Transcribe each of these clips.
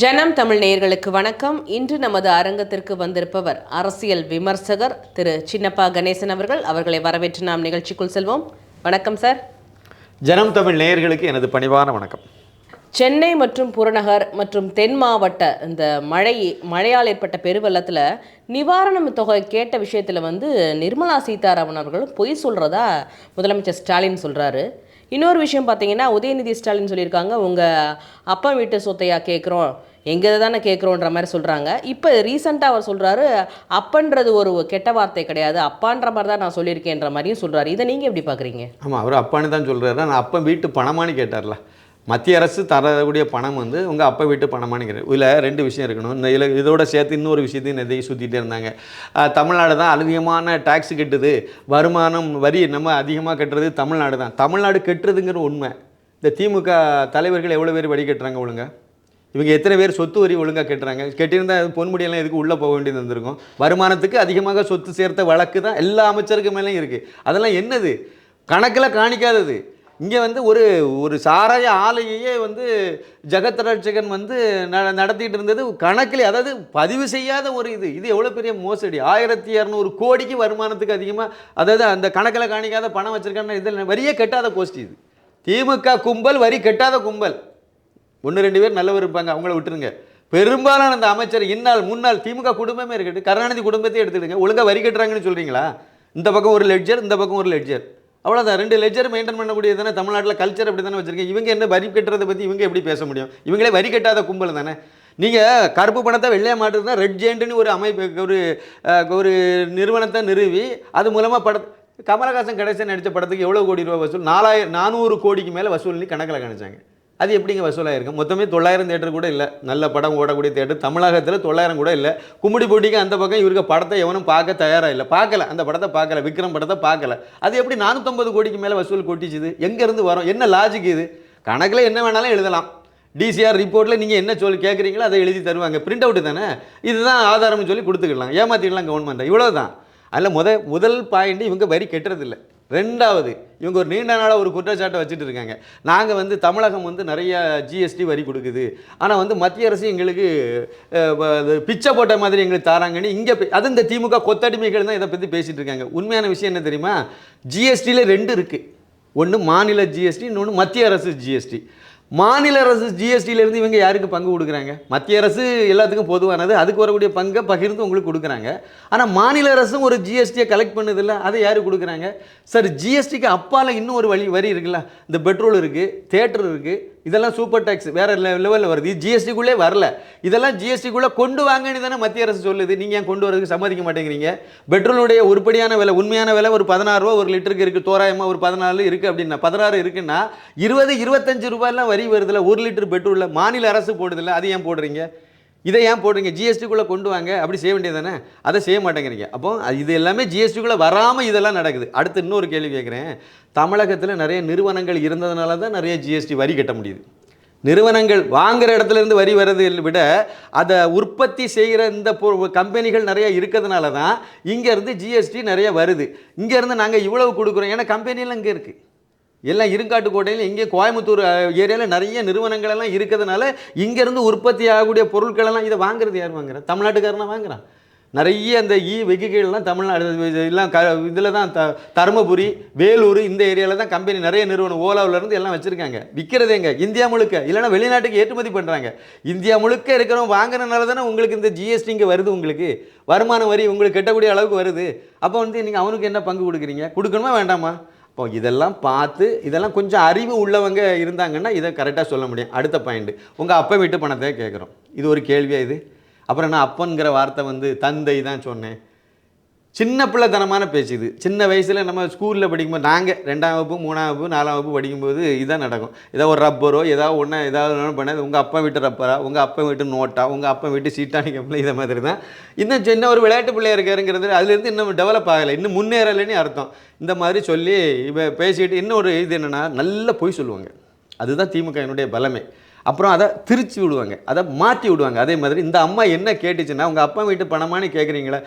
ஜனம் தமிழ் நேயர்களுக்கு வணக்கம். இன்று நமது அரங்கத்திற்கு வந்திருப்பவர் அரசியல் விமர்சகர் திரு சின்னப்பா கணேசன் அவர்கள். அவர்களை வரவேற்று நாம் நிகழ்ச்சிக்குள் செல்வோம். வணக்கம் சார். ஜனம் தமிழ் நேயர்களுக்கு எனது பணிவான வணக்கம். சென்னை மற்றும் புறநகர் மற்றும் தென் மாவட்ட இந்த மழை மழையால் ஏற்பட்ட பெருவெள்ளத்தில் நிவாரணம் தொகை கேட்ட விஷயத்தில் வந்து நிர்மலா சீதாராமன் அவர்கள் பொய் சொல்கிறதா முதலமைச்சர் ஸ்டாலின் சொல்கிறாரு இன்னொரு விஷயம் பார்த்தீங்கன்னா உதயநிதி ஸ்டாலின் சொல்லியிருக்காங்க உங்கள் அப்பா வீட்டு சொத்தையா கேட்குறோம் எங்கே தானே கேட்குறோன்ற மாதிரி சொல்கிறாங்க இப்போ ரீசெண்டாக அவர் சொல்கிறாரு அப்பன்றது ஒரு கெட்ட வார்த்தை கிடையாது. அப்பான்ற மாதிரி தான் நான் சொல்லியிருக்கேன்ற மாதிரியும் சொல்கிறாரு இதை நீங்கள் எப்படி பார்க்குறீங்க ஆமாம் அவர் அப்பான்னு தான் சொல்கிறாரு நான் அப்பா வீட்டு பணமான்னு கேட்டார்ல. மத்திய அரசு தரக்கூடிய பணம் வந்து உங்கள் அப்பா வீட்டு பணமானு இதில் ரெண்டு விஷயம் இருக்கணும். இந்த இதில் இதோட சேர்த்து இன்னொரு விஷயத்தையும் நிறைய சுற்றிட்டே இருந்தாங்க. தமிழ்நாடு தான் அதிகமான டேக்ஸ் கட்டுது. வருமானம் வரி நம்ம அதிகமாக கட்டுறது தமிழ்நாடு தான். தமிழ்நாடு கட்டுறதுங்கிற உண்மை. இந்த திமுக தலைவர்கள் எவ்வளோ பேர் வடி கட்டுறாங்க ஒழுங்கா? இவங்க எத்தனை பேர் சொத்து வரி ஒழுங்காக கட்டுறாங்க? கட்டியிருந்தா பொன்முடியெல்லாம் எதுக்கு உள்ளே போக வேண்டியது வந்திருக்கும். வருமானத்துக்கு அதிகமாக சொத்து சேர்த்த வழக்கு தான் எல்லா அமைச்சருக்கு மேலேயும் இருக்குது அதெல்லாம் என்னது? கணக்கில் காணிக்காதது. இங்கே வந்து ஒரு ஒரு சாராய ஆலையையே வந்து ஜெகத் ரட்சகன் வந்து ந நடத்திட்டு இருந்தது கணக்கில். அதாவது பதிவு செய்யாத ஒரு இது. இது எவ்வளோ பெரிய மோசடி? ஆயிரத்தி இரநூறு கோடிக்கு வருமானத்துக்கு அதிகமாக அதாவது அந்த கணக்கில் காணிக்காத பணம் வச்சுருக்கான இதில் வரியே கட்டாத கோஷ்டி இது. திமுக கும்பல் வரி கட்டாத கும்பல். ஒன்று ரெண்டு பேர் நல்லவர் இருப்பாங்க அவங்கள விட்டுருங்க. பெரும்பாலான அந்த அமைச்சர் இந்நாள் முன்னாள் திமுக குடும்பமே இருக்கட்டும் கருணாநிதி குடும்பத்தையும் எடுத்துடுங்க ஒழுங்காக வரி கட்டுறாங்கன்னு சொல்கிறீங்களா இந்த பக்கம் ஒரு லெட்ஜர் இந்த பக்கம் ஒரு லெட்ஜர் அவ்வளோதான் ரெண்டு லெட்ஜர் மெயின்டைன் பண்ணக்கூடியது தானே? தமிழ்நாட்டில் கல்ச்சர் அப்படி தானே வச்சுருக்கீங்க இவங்க என்ன வரி கட்டுறதை பற்றி இவங்க எப்படி பேச முடியும்? இவங்களே வரி கட்டாத கும்பல் தானே? நீங்கள் கருப்பு பணத்தை வெள்ளையா மாட்டுறது ரெட் ஜெயண்ட்னு ஒரு அமைப்பு ஒரு ஒரு நிறுவனத்தை நிறுவி அது மூலமாக பட கமலஹாசன் கடைசியாக நடித்த படத்துக்கு எவ்வளோ கோடி ரூபா வசூல்? நாலாயிரம் நானூறு கோடிக்கு மேலே வசூல்னு கணக்கில் கணிச்சாங்க அது எப்படிங்க வசூலாயிருக்கும்? மொத்தமே தொள்ளாயிரம் தேட்டர் கூட இல்லை. நல்ல படம் ஓடக்கூடிய தேட்டர் தமிழகத்தில் தொள்ளாயிரம் கூட இல்லை. கும்படி போட்டிக்கு அந்த பக்கம் இவருக்கு படத்தை எவனும் பார்க்க தயாராக இல்லை பார்க்கல. அந்த படத்தை பார்க்கல. விக்ரம் படத்தை பார்க்கல. அது எப்படி நானூற்றம்பது கோடிக்கு மேலே வசூல் கொட்டிச்சுது? எங்கேருந்து வரும்? என்ன லாஜிக் இது? கணக்கில் என்ன வேணாலும் எழுதலாம். டிசிஆர் ரிப்போர்ட்டில் நீங்கள் என்ன சொல்லி கேட்குறீங்களோ அதை எழுதி தருவாங்க. பிரிண்ட் அவுட்டு தானே? இதுதான் ஆதாரம்னு சொல்லி கொடுத்துக்கலாம் ஏமாற்றிடலாம் கவர்மெண்ட்டை இவ்வளோ தான் அதில் முத முதல் பாயிண்ட் இவங்க வரி கெட்டுறதில்லை. ரெண்டாவது இவங்க ஒரு நீண்ட நாளாக ஒரு குற்றச்சாட்டை வச்சுட்டு இருக்காங்க. நாங்கள் வந்து தமிழகம் வந்து நிறைய ஜிஎஸ்டி வரி கொடுக்குது. ஆனால் வந்து மத்திய அரசு எங்களுக்கு அது பிச்சை போட்ட மாதிரி எங்களுக்கு தராங்கன்னு இங்கே அது இந்த திமுக கொத்தடிமைகள் தான் இதை பற்றி பேசிகிட்டு இருக்காங்க. உண்மையான விஷயம் என்ன தெரியுமா? ஜிஎஸ்டியில் ரெண்டு இருக்குது ஒன்று மாநில ஜிஎஸ்டி இன்னொன்று மத்திய அரசு ஜிஎஸ்டி மாநில அரசு ஜிஎஸ்டியிலேருந்து இவங்க யாருக்கு பங்கு கொடுக்குறாங்க? மத்திய அரசு எல்லாத்துக்கும் பொதுவானது. அதுக்கு வரக்கூடிய பங்கை பகிர்ந்து உங்களுக்கு கொடுக்குறாங்க. ஆனால் மாநில அரசும் ஒரு ஜிஎஸ்டியை கலெக்ட் பண்ணுதில்ல. அதை யார் கொடுக்குறாங்க? சார் ஜிஎஸ்டிக்கு அப்பால் இன்னும் ஒரு வழி வரி இருக்குல்ல? இந்த பெட்ரோல் இருக்குது தேட்டர் இருக்குது இதெல்லாம் சூப்பர் டேக்ஸ் வேறு லெவலில் வருது. இது ஜிஎஸ்டிக்குள்ளே வரல. இதெல்லாம் ஜிஎஸ்டிக்குள்ளே கொண்டு வாங்கன்னு தானே மத்திய அரசு சொல்லுது. நீங்கள் ஏன் கொண்டு வரதுக்கு சம்மதிக்க மாட்டேங்கிறீங்க? பெட்ரோலுடைய உருப்படியான விலை உண்மையான விலை ஒரு பதினாறு ரூபா ஒரு லிட்டருக்கு இருக்குது தோராயமாக ஒரு பதினாலு இருக்குது அப்படின்னா பதினாறு இருக்குன்னா இருபது இருபத்தஞ்சு ரூபாயெல்லாம் வரி வருதில்ல ஒரு லிட்டர் பெட்ரோலில் மாநில அரசு போடுதில்ல அது ஏன் போடுறீங்க? இதை ஏன் போடுறீங்க? ஜிஎஸ்டிக்குள்ளே கொண்டு வாங்க. அப்படி செய்ய வேண்டியது தானே அதை செய்ய மாட்டேங்கிறீங்க. அப்போ இது எல்லாமே ஜிஎஸ்டிக்குள்ளே வராமல் இதெல்லாம் நடக்குது. அடுத்து இன்னொரு கேள்வி கேட்குறேன். தமிழகத்தில் நிறைய நிறுவனங்கள் இருந்ததுனால தான் நிறைய ஜிஎஸ்டி வரி கட்ட முடியுது. நிறுவனங்கள் வாங்குகிற இடத்துல இருந்து வரி வர்றதை விட அதை உற்பத்தி செய்கிற இந்த பொ- கம்பெனிகள் நிறைய இருக்கிறதுனால தான் இங்கேருந்து ஜிஎஸ்டி நிறைய வருது. இங்கேருந்து நாங்கள் இவ்வளவு கொடுக்குறோம். ஏன்னா கம்பெனிலாம் இங்கே இருக்குது எல்லாம் இருங்காட்டுக்கோட்டையில் இங்கே கோயம்புத்தூர் ஏரியாவில் நிறைய நிறுவனங்கள் எல்லாம் இருக்கிறதுனால இங்கேருந்து உற்பத்தி ஆகக்கூடிய பொருட்கள் எல்லாம் இதை வாங்குறது யார் வாங்குறா? தமிழ்நாட்டுக்காரனா வாங்குறான் நிறைய அந்த இ வெகுகள்லாம் தமிழ்நாடு எல்லாம் க இதில் தான் த தருமபுரி வேலூர் இந்த ஏரியாவில் தான் கம்பெனி நிறைய நிறுவனம் ஓலாவிலேருந்து எல்லாம் வச்சுருக்காங்க. விற்கிறது எங்கே? இந்தியா முழுக்க. இல்லைன்னா வெளிநாட்டுக்கு ஏற்றுமதி பண்ணுறாங்க இந்தியா முழுக்க இருக்கிறவங்க வாங்குறதுனால தானே உங்களுக்கு இந்த ஜிஎஸ்டி இங்கே வருது உங்களுக்கு. வருமான வரி உங்களுக்கு கெட்டக்கூடிய அளவுக்கு வருது. அப்போ வந்து நீங்கள் அவனுக்கு என்ன பங்கு கொடுக்குறீங்க? கொடுக்கணுமா வேண்டாமா? இப்போ இதெல்லாம் பார்த்து இதெல்லாம் கொஞ்சம் அறிவு உள்ளவங்க இருந்தாங்கன்னா இதை கரெக்டாக சொல்ல முடியும். அடுத்த பாயிண்ட் உங்கள் அப்பா வீட்டு பணத்தை கேட்குறோம். இது ஒரு கேள்வியா இது? அப்புறம் நான் அப்பன்கிற வார்த்தை வந்து தந்தை தான் சொன்னேன். சின்ன பிள்ளைத்தனமான பேச்சு இது. சின்ன வயசில் நம்ம ஸ்கூலில் படிக்கும்போது நாங்கள் ரெண்டாம் வகுப்பு மூணாம் வகுப்பு நாலாம் வகுப்பு படிக்கும்போது இதான் நடக்கும். ஏதோ ஒரு ரப்பரோ ஏதாவது ஒன்றா ஏதாவது ஒன்று பண்ணாது உங்கள் அப்பா வீட்டு ரப்பரா உங்கள் அப்பா வீட்டு நோட்டா உங்கள் அப்பா வீட்டு சீட்டானி கம்பெனி இதை மாதிரி தான். இன்னும் சின்ன ஒரு விளையாட்டு பிள்ளையாக இருக்காருங்கிறது அதுலேருந்து இன்னும் டெவலப் ஆகலை. இன்னும் முன்னேறலைன்னு அர்த்தம். இந்த மாதிரி சொல்லி இப்போ பேசிக்கிட்டு இன்னொரு இது என்னென்னா நல்ல பொய் சொல்லுவாங்க. அதுதான் திமுக என்னுடைய பலமே. அப்புறம் அதை திருச்சி விடுவாங்க அதை மாற்றி விடுவாங்க. அதே மாதிரி இந்த அம்மா என்ன கேட்டுச்சுன்னா உங்கள் அப்பா வீட்டு பணமானு கேட்குறீங்களே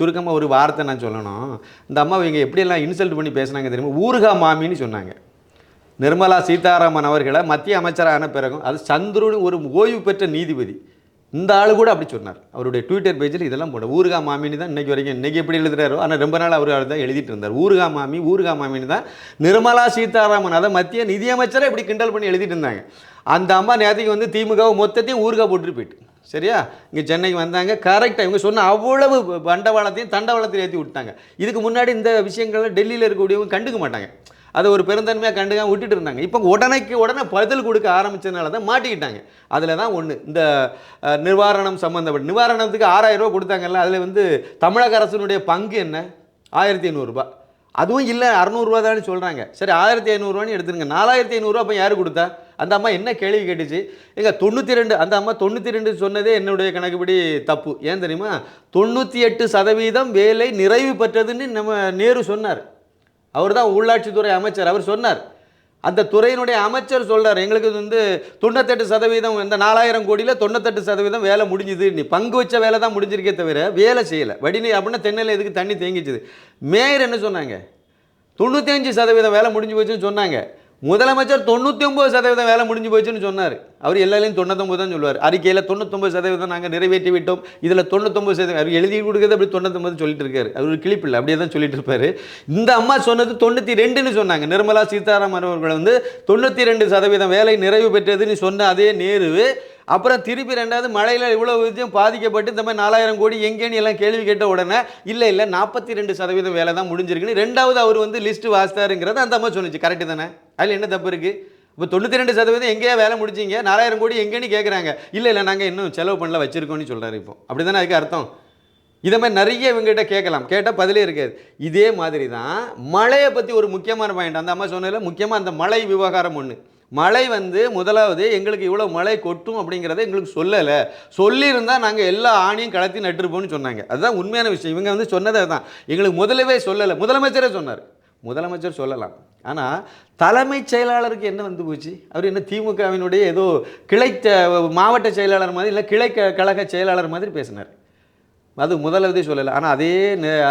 சுருக்கமாக ஒரு வார்த்தை நான் சொல்லணும். இந்த அம்மா இவங்க எப்படியெல்லாம் இன்சல்ட் பண்ணி பேசுனாங்க தெரியுமா? ஊருகா மாமின்னு சொன்னாங்க. நிர்மலா சீதாராமன் அவர்களை மத்திய அமைச்சரான பிறகும் அது சந்துருன்னு ஒரு ஓய்வு பெற்ற நீதிபதி. இந்த ஆளு கூட அப்படி சொன்னார். அவருடைய ட்விட்டர் பேஜில் இதெல்லாம் போட ஊருகா மாமின்னு தான் இன்றைக்கி வரைக்கும் இன்றைக்கி எப்படி எழுதுறாரோ ஆனால் ரொம்ப நாள் அவர் தான் எழுதிட்டு இருந்தார். ஊருகா மாமி ஊருகா மாமின்னு தான் நிர்மலா சீதாராமன். அதை மத்திய நிதியமைச்சரை இப்படி கிண்டல் பண்ணி எழுதிட்டு இருந்தாங்க. அந்த அம்மா நேற்றுக்கு வந்து திமுகவை மொத்தத்தையும் ஊருகா போட்டுட்டு போயிட்டு. சரியா? இங்கே சென்னைக்கு வந்தாங்க. கரெக்டாக இவங்க சொன்ன அவ்வளவு பண்டவாளத்தையும் தண்டவாளத்தையும் ஏற்றி விட்டாங்க இதுக்கு முன்னாடி இந்த விஷயங்களை டெல்லியில் இருக்கக்கூடியவங்க கண்டுக்க மாட்டாங்க. அதை ஒரு பெருந்தன்மையாக கண்டுக்காம விட்டுட்டு இருந்தாங்க. இப்போ உடனேக்கு உடனே பதில் கொடுக்க ஆரம்பிச்சதுனால தான் மாட்டிக்கிட்டாங்க. அதில் தான் ஒன்று இந்த நிவாரணம் சம்மந்தப்பட்ட நிவாரணத்துக்கு ஆறாயிரம் ரூபா கொடுத்தாங்கல்ல அதில் வந்து தமிழக அரசினுடைய பங்கு என்ன? ஆயிரத்தி ஐநூறுரூபா அதுவும் இல்லை அறநூறுவா தான் சொல்கிறாங்க சரி ஆயிரத்தி ஐநூறுரூவான்னு எடுத்துருங்க. நாலாயிரத்தி ஐநூறுரூவா அப்போ யார் கொடுத்தா? அந்த அம்மா என்ன கேள்வி கேட்டுச்சு? எங்க தொண்ணூற்றி ரெண்டு அந்த அம்மா தொண்ணூற்றி ரெண்டு சொன்னதே என்னுடைய கணக்குப்படி தப்பு. ஏன் தெரியுமா? தொண்ணூற்றி எட்டு சதவீதம் வேலை நிறைவு பெற்றதுன்னு நம்ம நேரு சொன்னார். அவர் தான் உள்ளாட்சித்துறை அமைச்சர் அவர் சொன்னார். அந்த துறையினுடைய அமைச்சர் சொல்கிறார் எங்களுக்கு வந்து தொண்ணூத்தெட்டு சதவீதம் இந்த நாலாயிரம் கோடியில் தொண்ணூத்தெட்டு சதவீதம் வேலை முடிஞ்சுது. நீ பங்கு வச்ச வேலை தான் முடிஞ்சிருக்கே தவிர வேலை செய்யலை. வடிநீர் அப்படின்னா தென்னையில் எதுக்கு தண்ணி தேங்கிச்சுது? மேயர் என்ன சொன்னாங்க? தொண்ணூற்றி அஞ்சு சதவீதம் வேலை முடிஞ்சு போச்சுன்னு சொன்னாங்க. முதலமைச்சர் தொண்ணூற்றி ஒம்பது சதவீதம் வேலை முடிஞ்சு போச்சுன்னு சொன்னார். அவர் எல்லாரையும் தொண்ணூத்தொம்பது தான் சொல்லுவார். அறிக்கையில் தொண்ணூத்தொம்பது சதவீதம் நாங்கள் நிறைவேற்றி விட்டோம் இதில் தொண்ணூத்தொம்பது சதவீதம் அவர் எழுதி கொடுக்குறது அப்படி தொண்ணூத்தொம்பது சொல்லிட்டு இருக்காரு அவர் ஒரு கிளிப் இல்லை அப்படியே தான் சொல்லிட்டு இருப்பாரு இந்த அம்மா சொன்னது தொண்ணூற்றி ரெண்டுன்னு சொன்னாங்க. நிர்மலா சீதாராமன் அவர்கள் வந்து தொண்ணூற்றி ரெண்டு சதவீதம் வேலை நிறைவு பெற்றதுன்னு சொன்ன அதே நேரு. அப்புறம் திருப்பி ரெண்டாவது மழையில் இவ்வளோ விஷயம் பாதிக்கப்பட்டு இந்த மாதிரி நாலாயிரம் கோடி எங்கேன்னு எல்லாம் கேள்வி கேட்ட உடனே இல்லை இல்லை நாற்பத்தி ரெண்டு சதவீதம் வேலை தான் முடிஞ்சிருக்குன்னு. ரெண்டாவது அவர் வந்து லிஸ்ட்டு வாசித்தாருங்கிறத அந்த அம்மா சொன்னிச்சு. கரெக்டு தானே? அதில் என்ன தப்பு இருக்குது இப்போ தொண்ணூற்றி ரெண்டு சதவீதம் எங்கேயா வேலை முடிச்சிங்க? நாலாயிரம் கோடி எங்கேன்னு கேட்குறாங்க இல்லை இல்லை நாங்கள் இன்னும் செலவு பண்ணல வச்சுருக்கோன்னு சொல்கிறாரு இப்போ. அப்படி தானே அதுக்கு அர்த்தம்? இதை மாதிரி நிறைய இவங்ககிட்ட கேட்கலாம். கேட்டால் பதிலே இருக்காது. இதே மாதிரி தான் மழையை பற்றி ஒரு முக்கியமான பாயிண்ட் அந்த அம்மா சொன்னதில் முக்கியமாக அந்த மழை விவகாரம் ஒன்று மழை வந்து முதலாவது எங்களுக்கு இவ்வளோ மழை கொட்டும் அப்படிங்கிறத எங்களுக்கு சொல்லலை. சொல்லியிருந்தால் நாங்கள் எல்லா ஆணையும் கலத்தி நட்டுருப்போம்னு சொன்னாங்க. அதுதான் உண்மையான விஷயம். இவங்க வந்து சொன்னதை தான் எங்களுக்கு முதலவே சொல்லலை. முதலமைச்சரே சொன்னார். முதலமைச்சர் சொல்லலாம். ஆனால் தலைமைச் செயலாளருக்கு என்ன வந்து போச்சு? அவர் என்ன திமுகவினுடைய ஏதோ கிளை மாவட்ட செயலாளர் மாதிரி இல்லை கிளை கழக செயலாளர் மாதிரி பேசினார். அது முதலவதே சொல்லலை. ஆனால் அதே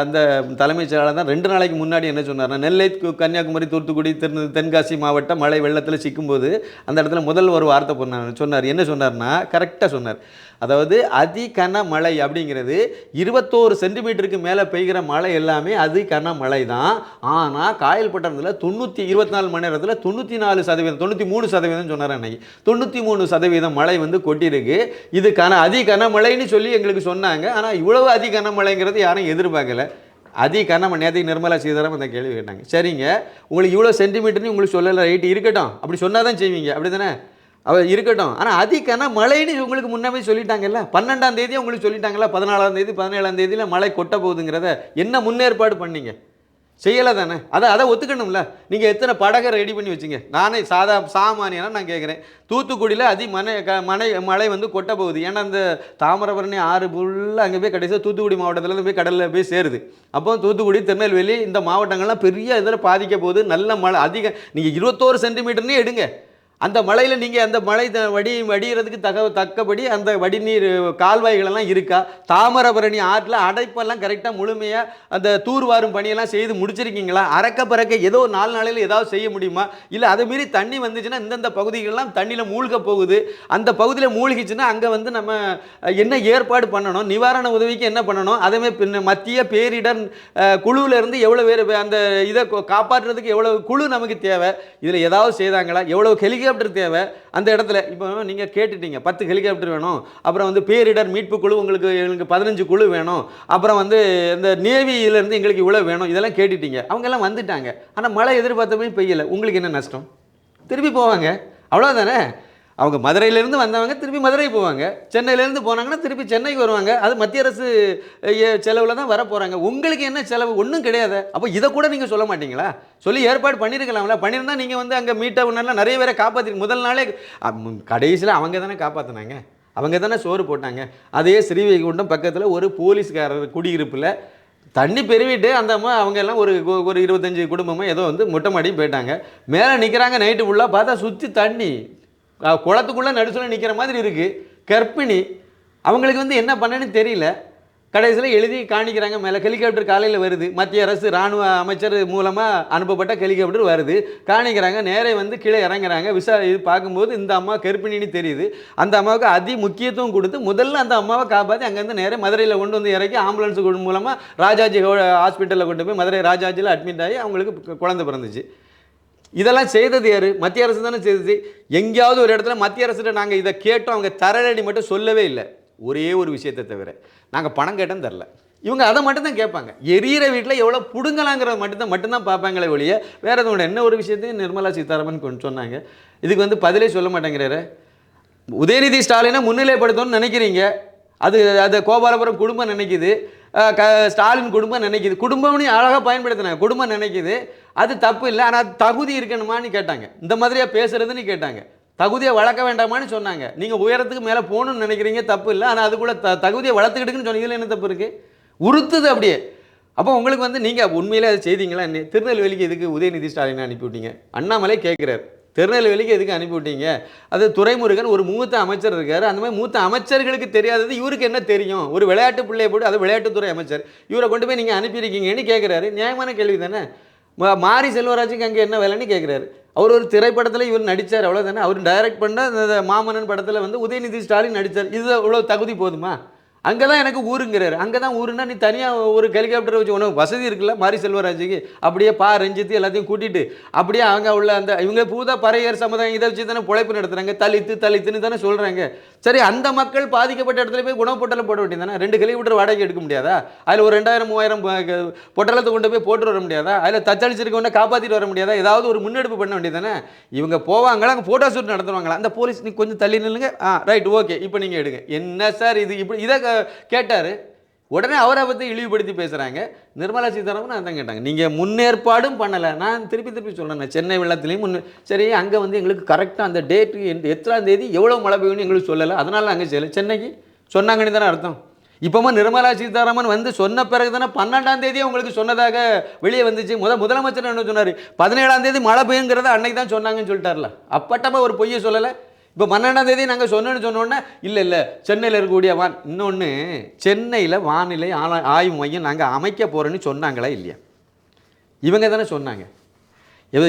அந்த தலைமைச் செயலாளர் தான் ரெண்டு நாளைக்கு முன்னாடி என்ன சொன்னார்னா நெல்லை கன்னியாகுமரி தூத்துக்குடி தென் தென்காசி மாவட்டம் மழை வெள்ளத்தில் சிக்கும்போது அந்த இடத்துல முதல் ஒரு வார்த்தை பண்ணார் சொன்னார். என்ன சொன்னார்னா கரெக்டாக சொன்னார். அதாவது அதி கனமழை அப்படிங்கிறது இருபத்தோரு சென்டிமீட்டருக்கு மேலே பெய்கிற மழை எல்லாமே அதி கனமழை தான் ஆனால் காயல் பட்டணத்தில் தொண்ணூற்றி இருபத்தி நாலு மணி நேரத்தில் தொண்ணூற்றி நாலு சதவீதம் தொண்ணூற்றி மூணு சதவீதம் சொன்னார் அன்னைக்கு. தொண்ணூற்றி மூணு சதவீதம் மழை வந்து கொட்டியிருக்கு இது கன அதி கனமழைன்னு சொல்லி எங்களுக்கு சொன்னாங்க. ஆனால் இவ்வளவு அதி கனமழைங்கிறது யாரும் எதிர்பார்க்கல. அதி கனமழை நேற்றுக்கு நிர்மலா சீதாராமன் அந்த கேள்வி கேட்டாங்க. சரிங்க. உங்களுக்கு இவ்வளோ சென்டிமீட்டர்னு உங்களுக்கு சொல்லலை ரைட்டு இருக்கட்டும். அப்படி சொன்னால் தான் செய்வீங்க. அப்படி தானே அவ இருக்கட்டும். ஆனால் அதிகனா மழைன்னு உங்களுக்கு முன்னமே சொல்லிட்டாங்கல்ல? பன்னெண்டாம் தேதி உங்களுக்கு சொல்லிட்டாங்கல்ல? பதினாலாம் தேதி பதினேழாம் தேதியில் மழை கொட்ட போகுதுங்கிறத? என்ன முன்னேற்பாடு பண்ணீங்க? செய்யலை தானே? அதை அதை ஒத்துக்கணும்ல? நீங்கள் எத்தனை படகை ரெடி பண்ணி வச்சிங்க? நானே சாதா சாமானியனா நான் கேட்குறேன் தூத்துக்குடியில் அதி மனை க மனை மழை வந்து கொட்ட போகுது. ஏன்னா அந்த தாமிரபரணி ஆறு ஃபுல்லாக அங்கே போய் கடைசியாக தூத்துக்குடி மாவட்டத்தில் போய் கடலில் போய் சேருது. அப்போ தூத்துக்குடி திருநெல்வேலி இந்த மாவட்டங்கள்லாம் பெரிய இதில் பாதிக்க போகுது. நல்ல மழை அதிக நீங்கள் இருபத்தோரு சென்டிமீட்டர்னே எடுங்க. அந்த மழையில் நீங்கள் அந்த மழை த- வடி வடிகிறதுக்கு தக தக்கபடி அந்த வடிநீர் கால்வாய்களெல்லாம் இருக்கா? தாமிரபரணி ஆற்றில் அடைப்பெல்லாம் கரெக்டாக முழுமையாக அந்த தூர்வாரும் பணியெல்லாம் செய்து முடிச்சிருக்கீங்களா? அறக்க பறக்க ஏதோ ஒரு நாலு நாளையில் ஏதாவது செய்ய முடியுமா? இல்லை அதே மாரி தண்ணி வந்துச்சுன்னா இந்தந்த பகுதிகளெல்லாம் தண்ணியில் மூழ்க போகுது. அந்த பகுதியில் மூழ்கிச்சுன்னா அங்கே வந்து நம்ம என்ன ஏற்பாடு பண்ணணும்? நிவாரண உதவிக்கு என்ன பண்ணணும்? அதேமாதிரி பின்ன மத்திய பேரிடர் குழுவிலேருந்து எவ்வளோ பேர் அந்த இதை காப்பாற்றுறதுக்கு எவ்வளோ குழு நமக்கு தேவை? இதில் ஏதாவது செய்தாங்களா? எவ்வளோ ஹெலிகாப்டர் தேவை. அந்த இடத்துல இப்போ நீங்கள் கேட்டுட்டீங்க பத்து ஹெலிகாப்டர் வேணும். அப்புறம் வந்து பேரிடர் மீட்பு குழு உங்களுக்கு எங்களுக்கு பதினஞ்சு குழு வேணும். அப்புறம் வந்து இந்த நேவியிலேருந்து எங்களுக்கு இவ்வளோ வேணும். இதெல்லாம் கேட்டுட்டீங்க. அவங்கெல்லாம் வந்துட்டாங்க. ஆனால் மழை எதிர்பார்த்த போய் பெய்யலை. உங்களுக்கு என்ன நஷ்டம்? திருப்பி போவாங்க. அவ்வளோதானே அவங்க மதுரையிலேருந்து வந்தவங்க திருப்பி மதுரை போவாங்க. சென்னையிலேருந்து போனாங்கன்னா திருப்பி சென்னைக்கு வருவாங்க. அது மத்திய அரசு செலவில் தான் வர போகிறாங்க உங்களுக்கு என்ன செலவு? ஒன்றும் கிடையாது. அப்போ இதை கூட நீங்கள் சொல்ல மாட்டீங்களா? சொல்லி ஏற்பாடு பண்ணியிருக்கலாம்ல பண்ணியிருந்தால் நீங்கள் வந்து அங்கே மீட்டவுனெல்லாம் நிறைய பேரை காப்பாற்றி முதல் நாளே கடைசியில் அவங்க தானே காப்பாற்றினாங்க அவங்க தானே சோறு போட்டாங்க. அதே ஸ்ரீவைகுண்டம் பக்கத்தில் ஒரு போலீஸ்காரர் குடியிருப்பில் தண்ணி பெருவிட்டு அந்த அம்மா அவங்க எல்லாம் ஒரு ஒரு- இருபத்தஞ்சி குடும்பமாக ஏதோ வந்து மொட்டை மாடி போயிட்டாங்க. மேலே நிற்கிறாங்க நைட்டு ஃபுல்லாக பார்த்தா சுற்றி தண்ணி. குளத்துக்குள்ளே நடுசுல நிற்கிற மாதிரி இருக்குது கர்ப்பிணி அவங்களுக்கு வந்து என்ன பண்ணேன்னு தெரியல. கடைசியில் எழுதி காணிக்கிறாங்க மேலே. ஹெலிகாப்டர் காலையில் வருது. மத்திய அரசு ராணுவ அமைச்சர் மூலமாக அனுப்பப்பட்ட ஹெலிகாப்டர் வருது. காணிக்கிறாங்க. நேரே வந்து கீழே இறங்குறாங்க. விசா இது பார்க்கும்போது இந்த அம்மா கருப்பிணின்னு தெரியுது. அந்த அம்மாவுக்கு அதி முக்கியத்துவம் கொடுத்து முதல்ல அந்த அம்மாவை காப்பாற்றி அங்கேருந்து நேரே மதுரையில் கொண்டு வந்து இறக்கி ஆம்புலன்ஸ் மூலமாக ராஜாஜி ஹாஸ்பிட்டலில் கொண்டு போய் மதுரை ராஜாஜியில் அட்மிட் ஆகி அவங்களுக்கு குழந்தை பிறந்துச்சு. இதெல்லாம் செய்தது யாரு? மத்திய அரசு தானே செய்தது. எங்கேயாவது ஒரு இடத்துல மத்திய அரசுகிட்ட நாங்கள் இதை கேட்டோம் அவங்க தரலடி மட்டும் சொல்லவே இல்லை. ஒரே ஒரு விஷயத்தை தவிர. நாங்கள் பணம் கேட்டோம் தரல. இவங்க அதை மட்டும்தான் கேட்பாங்க. எரியிற வீட்டில் எவ்வளோ பிடுங்கலாங்கிறத மட்டும்தான் மட்டும்தான் பார்ப்பாங்களே ஒழிய வேறு எதுவும் என்ன ஒரு விஷயத்தையும் நிர்மலா சீதாராமன் கொண்டு சொன்னாங்க. இதுக்கு வந்து பதிலே சொல்ல மாட்டேங்கிறாரு. உதயநிதி ஸ்டாலினை முன்னிலைப்படுத்தணும்னு நினைக்கிறீங்க. அது அது கோபாலபுரம் குடும்பம் நினைக்குது. க ஸ்டாலின் குடும்பம் நினைக்குது. குடும்பம்னு அழகாக பயன்படுத்தினாங்க. குடும்பம் நினைக்குது. அது தப்பு இல்லை ஆனால் தகுதி இருக்கணுமான்னு கேட்டாங்க. இந்த மாதிரியா பேசுகிறதுன்னு கேட்டாங்க. தகுதியை வளர்க்க வேண்டாமான்னு சொன்னாங்க. நீங்கள் உயரத்துக்கு மேலே போகணும்னு நினைக்கிறீங்க தப்பு இல்லை ஆனால் அதுக்குள்ள த தகுதியை வளர்த்துக்கிட்டுன்னு சொன்னீங்கல்ல என்ன தப்பு இருக்குது உறுத்துது அப்படியே. அப்போ உங்களுக்கு வந்து நீங்கள் உண்மையிலே அது செய்தீங்களா? என்ன திருநெல்வேலிக்கு எதுக்கு உதயநிதி ஸ்டாலினை அனுப்பிவிட்டீங்க அண்ணாமலை கேட்குறாரு திருநெல்வேலிக்கு எதுக்கு அனுப்பிவிட்டீங்க அது துரைமுருகன் ஒரு மூத்த அமைச்சர் இருக்கார். அந்த மாதிரி மூத்த அமைச்சர்களுக்கு தெரியாதது இவருக்கு என்ன தெரியும்? ஒரு விளையாட்டு பிள்ளையை போட்டு அது விளையாட்டுத்துறை அமைச்சர். இவரை கொண்டு போய் நீங்கள் அனுப்பியிருக்கீங்கன்னு கேட்குறாரு நியாயமான கேள்வி தானே மாரி செல்வராஜுக்கு அங்கே என்ன வேலைன்னு கேட்குறாரு அவர் ஒரு திரைப்படத்தில் இவர் நடித்தார் அவ்வளோதானே அவர் டைரக்ட் பண்ண இந்த மாமன்னன் படத்தில் வந்து உதயநிதி ஸ்டாலின் நடித்தார் இது அவ்வளோ தகுதி போதுமா? அங்கே தான் எனக்கு ஊருங்கிறாரு. அங்கே தான் ஊருன்னா நீ தனியாக ஒரு ஹெலிகாப்டர் வச்சு உனக்கு வசதி இருக்குல்ல? மாரி செல்வராஜுக்கு. அப்படியே பா ரஞ்சித்து எல்லாத்தையும் கூட்டிகிட்டு அப்படியே அங்கே உள்ள அந்த இவங்க பூதா பறையர் சமுதாயம் இதை வச்சு தானே பிழைப்பு நடத்துகிறாங்க தலித்து தலித்துன்னு தானே சொல்கிறாங்க சரி அந்த மக்கள் பாதிக்கப்பட்ட இடத்துல போய் உணவு பொட்டலம் போட வேண்டியதானே ரெண்டு ஹெலிகாப்டர் வாடகை எடுக்க முடியாதா? அதில் ஒரு ரெண்டாயிரம் மூவாயிரம் பொட்டலத்தை கொண்டு போய் போட்டு வர முடியாதா? அதில் தச்சளிச்சிருக்கவன காப்பாற்றிட்டு வர முடியாதா? ஏதாவது ஒரு முன்னெடுப்பு பண்ண வேண்டியது தானே? இவங்க போவாங்களா? அங்கே ஃபோட்டோ ஷூட் நடத்துவாங்களா? அந்த போலீஸ் நீ கொஞ்சம் தள்ளி நில்லுங்க. ஆ ரைட் ஓகே இப்போ நீங்கள் எடுங்க. என்ன சார் இது? இப்படி இதை கேட்டார். உடனே அவரை பற்றி இழிவுபடுத்தி பேசுகிறாங்க நிர்மலா சீதாராமன் அதான் கேட்டாங்க. நீங்கள் முன்னேற்பாடும் பண்ணலை. நான் திருப்பி திருப்பி சொல்கிறேன் சென்னை வெள்ளத்துலேயும் முன்னே சரி அங்கே வந்து எங்களுக்கு கரெக்டாக அந்த டேட்டு எந்த எத்தனாம் தேதி எவ்வளோ மழை பெய்யும்னு எங்களுக்கு சொல்லலை. அதனால அங்கே செய்யலை சென்னைக்கு சொன்னாங்கன்னு தானே அர்த்தம். இப்போமா நிர்மலா சீதாராமன் வந்து சொன்ன பிறகு தானே பன்னெண்டாம் தேதி உங்களுக்கு சொன்னதாக வெளியே வந்துச்சு. முத முதலமைச்சர் என்ன சொன்னார்? பதினேழாம் தேதி மழை பெய்யுங்கிறத அன்னைக்கு தான் சொன்னாங்கன்னு சொல்லிட்டார்ல. அப்பட்டமாக ஒரு பொய்யை சொல்லலை? இப்போ பன்னெண்டாம் தேதி நாங்கள் சொன்னோன்னு சொன்னோன்னே இல்லை இல்லை சென்னையில் இருக்கக்கூடிய வான் இன்னொன்று சென்னையில் வானிலை ஆலா- ஆய்வு மையம் நாங்கள் அமைக்க போகிறோன்னு சொன்னாங்களா இல்லையா? இவங்க தானே சொன்னாங்க.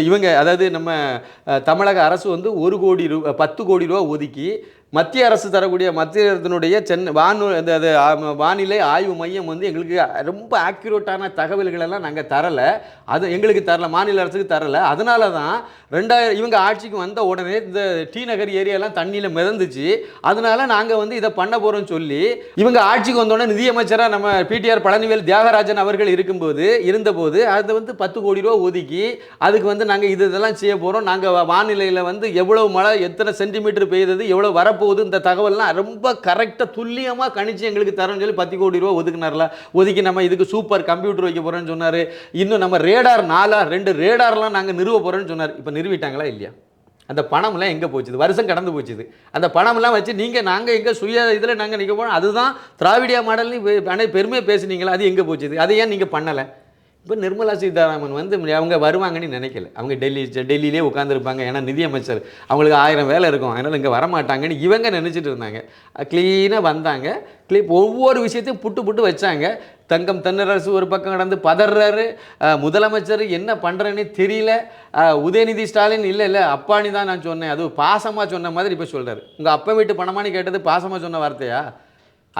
இவங்க அதாவது நம்ம தமிழக அரசு வந்து ஒரு கோடி ரூபா பத்து கோடி ரூபா ஒதுக்கி மத்திய அரசு தரக்கூடிய மத்திய அரசினுடைய சென்னை வானு அது வானிலை ஆய்வு மையம் வந்து எங்களுக்கு ரொம்ப ஆக்யூரேட்டான தகவல்களெல்லாம் நாங்கள் தரலை. அது எங்களுக்கு தரல மாநில அரசுக்கு தரலை. அதனால தான் ரெண்டாயிரம் இவங்க ஆட்சிக்கு வந்த உடனே இந்த டி நகர் ஏரியாலாம் தண்ணியில் மிதந்துச்சு. அதனால நாங்கள் வந்து இதை பண்ண போகிறோம்னு சொல்லி இவங்க ஆட்சிக்கு வந்தோடனே நிதியமைச்சராக நம்ம பிடிஆர் பழனிவேல் தியாகராஜன் அவர்கள் இருக்கும்போது இருந்தபோது அதை வந்து பத்து கோடி ரூபா ஒதுக்கி அதுக்கு வந்து நாங்கள் இது இதெல்லாம் செய்ய போகிறோம் நாங்கள் வானிலையில் வந்து எவ்வளோ மழை எத்தனை சென்டிமீட்டர் பெய்தது எவ்வளோ வர வரப்போகுது. இந்த தகவல்லாம் ரொம்ப கரெக்டாக துல்லியமாக கணிச்சு எங்களுக்கு தரோம்னு சொல்லி பத்து கோடி ரூபா ஒதுக்குனார்ல. ஒதுக்கி நம்ம இதுக்கு சூப்பர் கம்ப்யூட்டர் வைக்க போகிறோம்னு சொன்னார். இன்னும் நம்ம ரேடார் நாலா ரெண்டு ரேடார்லாம் நாங்கள் நிறுவ போகிறோம்னு சொன்னார். இப்போ நிறுவிட்டாங்களா இல்லையா? அந்த பணம்லாம் எங்கே போச்சுது? வருஷம் கடந்து போச்சுது. அந்த பணம்லாம் வச்சு நீங்கள் நாங்கள் எங்கே சுய இதில் நாங்கள் நிற்க போகிறோம் அதுதான் திராவிடியா மாடல்னு அனை பெருமையாக பேசுனீங்களா? அது எங்கே போச்சுது? அதை ஏன் நீங்கள் பண்ணலை? இப்போ நிர்மலா சீதாராமன் வந்து அவங்க வருவாங்கன்னு நினைக்கல. அவங்க டெல்லி டெல்லியிலே உட்காந்துருப்பாங்க ஏன்னா நிதியமைச்சர் அவங்களுக்கு ஆயிரம் வேலை இருக்கும். அதனால் இங்கே வரமாட்டாங்கன்னு இவங்க நினச்சிட்டு இருந்தாங்க. க்ளீனாக வந்தாங்க. க்ளீ ஒவ்வொரு விஷயத்தையும் புட்டு புட்டு வச்சாங்க. தங்கம் தென்னரசு ஒரு பக்கம் கடந்து பதறாரு. முதலமைச்சர் என்ன பண்ணுறேன்னு தெரியல. உதயநிதி ஸ்டாலின் இல்லை இல்லை அப்பானி தான் நான் சொன்னேன். அது பாசமாக சொன்ன மாதிரி இப்போ சொல்கிறார் உங்கள் அப்பா வீட்டு பணமானு கேட்டது பாசமாக சொன்ன வார்த்தையா?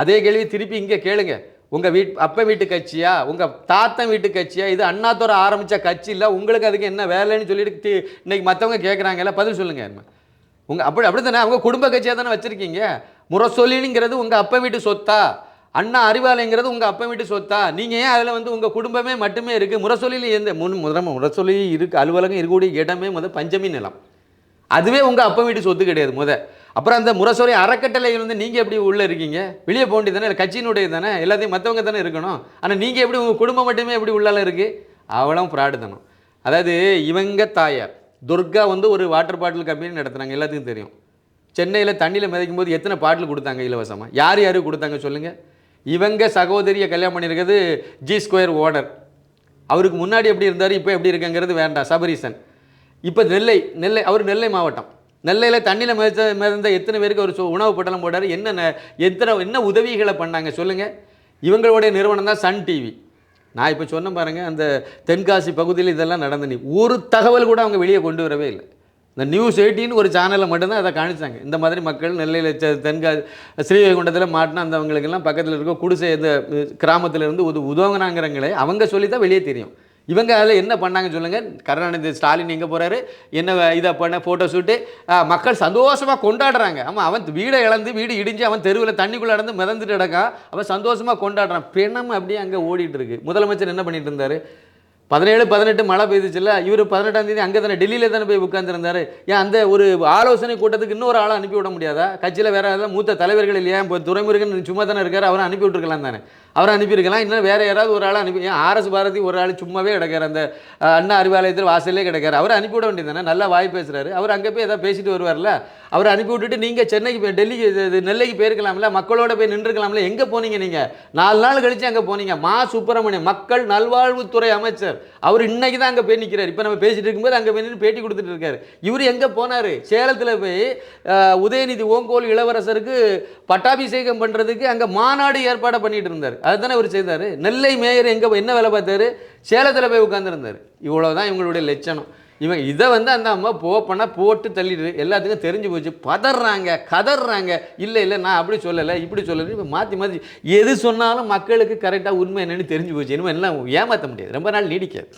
அதே கேள்வி திருப்பி இங்கே கேளுங்க. உங்கள் வீட் அப்பா வீட்டு கட்சியா? உங்கள் தாத்தன் வீட்டு கட்சியா? இது அண்ணாத்தோட ஆரம்பித்த கட்சி இல்லை? உங்களுக்கு அதுக்கு என்ன வேலைன்னு சொல்லிட்டு தி- இன்னைக்கு மற்றவங்க கேட்குறாங்கல்ல பதில் சொல்லுங்கள் உங்கள் அப்படி அப்படி தானே அவங்க குடும்ப கட்சியாக தானே வச்சுருக்கீங்க? முரசொலிங்கிறது உங்கள் அப்பா வீட்டு சொத்தா? அண்ணா அறிவாலயங்கிறது உங்கள் அப்பா வீட்டு சொத்தா? நீங்கள் ஏன் அதில் வந்து உங்கள் குடும்பமே மட்டுமே இருக்குது முரசொலியில் எந்த முன் முதல முரசொலி இருக்கு அலுவலகம் இருக்கக்கூடிய இடமே முதல் பஞ்சமி நிலம். அதுவே உங்கள் அப்பா வீட்டு சொத்து கிடையாது முதல் அப்புறம் அந்த முரசொலி அறக்கட்டளையில் வந்து நீங்கள் எப்படி உள்ளே இருக்கீங்க? வெளியே போக வேண்டியது தானே? கட்சியினுடைய தானே? எல்லாத்தையும் மற்றவங்க தானே இருக்கணும். ஆனால் நீங்கள் எப்படி உங்கள் குடும்பம் மட்டுமே எப்படி உள்ளால இருக்குது அவளும் ஃப்ராடு தானும் அதாவது இவங்க தாயார் துர்கா வந்து ஒரு வாட்டர் பாட்டில் கம்பெனி நடத்துனாங்க. எல்லாத்துக்கும் தெரியும். சென்னையில் தண்ணியில் மிதக்கும் போது எத்தனை பாட்டில் கொடுத்தாங்க இலவசமாக யார் யார் கொடுத்தாங்க சொல்லுங்கள் இவங்க சகோதரியை கல்யாணம் பண்ணியிருக்கிறது ஜி ஸ்கொயர் ஓனர் அவருக்கு முன்னாடி எப்படி இருந்தார் இப்போ எப்படி இருக்குங்கிறது வேண்டாம். சபரீசன். இப்போ நெல்லை நெல்லை அவர் நெல்லை மாவட்டம். நெல்லையில் தண்ணியில் மிதந்த மிதந்த எத்தனை பேருக்கு ஒரு உணவு பட்டலம் போட்டார்? என்ன எத்தனை என்ன உதவிகளை பண்ணாங்க சொல்லுங்கள் இவங்களுடைய நிறுவனம் தான் சன் டிவி. நான் இப்போ சொன்ன பாருங்கள் அந்த தென்காசி பகுதியில் இதெல்லாம் நடந்து ஒரு தகவல் கூட அவங்க வெளியே கொண்டு வரவே இல்லை. இந்த நியூஸ் எயிட்டின்னு ஒரு சேனலில் மட்டும்தான் அதை காணிச்சாங்க. இந்த மாதிரி மக்கள் நெல்லையில் தென்காசி ஸ்ரீவைகுண்டத்தில் மாட்டினா அந்தவங்களுக்கெல்லாம் பக்கத்தில் இருக்க குடிசை இந்த கிராமத்தில் இருந்து உது உதவுனாங்கிறங்களே அவங்க சொல்லி தான் வெளியே தெரியும். இவங்க அதில் என்ன பண்ணாங்க சொல்லுங்கள் கருணாநிதி ஸ்டாலின் எங்கே போகிறாரு என்ன இதை பண்ண ஃபோட்டோ ஷூட்டு மக்கள் சந்தோஷமாக கொண்டாடுறாங்க. ஆமாம் அவன் வீடை இழந்து வீடு இடிஞ்சு அவன் தெருவில் தண்ணிக்குள்ளே நடந்து மிதந்துட்டு கிடக்கான். அவன் சந்தோஷமாக கொண்டாடுறான். பிணம் அப்படியே அங்கே ஓடிட்டு இருக்கு. முதலமைச்சர் என்ன பண்ணிட்டு இருந்தாரு? பதினேழு பதினெட்டு மழை பெய்துச்சுல்ல. இவர் பதினெட்டாம் தேதி அங்கே தானே டெல்லியில் தானே போய் உட்காந்துருந்தாரு ஏன் அந்த ஒரு ஆலோசனை கூட்டத்துக்கு இன்னொரு ஆளை அனுப்பி விட முடியாதா? கட்சியில் வேறு மூத்த தலைவர்கள் இல்லையா? இப்போ துறைமுருகன் சும்மா தானே இருக்காரு அவரை அனுப்பி விட்டுருக்கலாம் தானே. அவரை அனுப்பியிருக்கலாம். இன்னும் வேற யாராவது ஒரு ஆளை அனுப்பி ஆர்எஸ் பாரதி ஒரு ஆள் சும்மாவே கிடக்காரு. அந்த அண்ணா அறிவாலயத்தில் வாசலே கிடக்காரு. அவரை அனுப்பி விட வேண்டியது தானே? நல்லா வாய் பேசுறாரு. அவர் அங்கே போய் எதாவது பேசிட்டு வருவார்ல? அவரை அனுப்பி விட்டுட்டு நீங்கள் சென்னைக்கு போய் டெல்லிக்கு இது- நெல்லைக்கு போயிருக்கலாம்ல மக்களோட போய் நின்றுக்கலாம்ல எங்கே போனீங்க நீங்கள் நாலு நாள் கழிச்சு அங்கே போனீங்க. மா சுப்பிரமணியம் மக்கள் நல்வாழ்வுத்துறை அமைச்சர். அவர் இன்னைக்கு தான் அங்கே போய் நிற்கிறார் இப்போ நம்ம பேசிகிட்டு இருக்கும்போது அங்கே போய் நின்று பேட்டி கொடுத்துட்டு இருக்காரு. இவர் எங்கே போனார்? சேலத்தில் போய் உதயநிதி ஓங்கோல் இளவரசருக்கு பட்டாபிஷேகம் பண்ணுறதுக்கு அங்கே மாநாடு ஏற்பாடு பண்ணிட்டு இருந்தார். அதுதானே அவர் செய்தார்? நெல்லை மேயர் எங்கே என்ன வேலை பார்த்தாரு? சேலத்தில் போய் உட்காந்துருந்தார் இவ்வளோதான் இவங்களுடைய லட்சணம். இவன் இதை வந்து அந்த அம்மா போ போட்டு தள்ளிடுது. எல்லாத்துக்கும் தெரிஞ்சு போச்சு. பதறாங்க கதறாங்க. இல்லை இல்லை நான் அப்படி சொல்லலை இப்படி சொல்லலை இப்போ மாற்றி மாற்றி எது சொன்னாலும் மக்களுக்கு கரெக்டாக உண்மை என்னென்னு தெரிஞ்சு போச்சு. இனிமேல் எல்லாம் ஏமாற்ற முடியாது. ரொம்ப நாள் நீடிக்காது.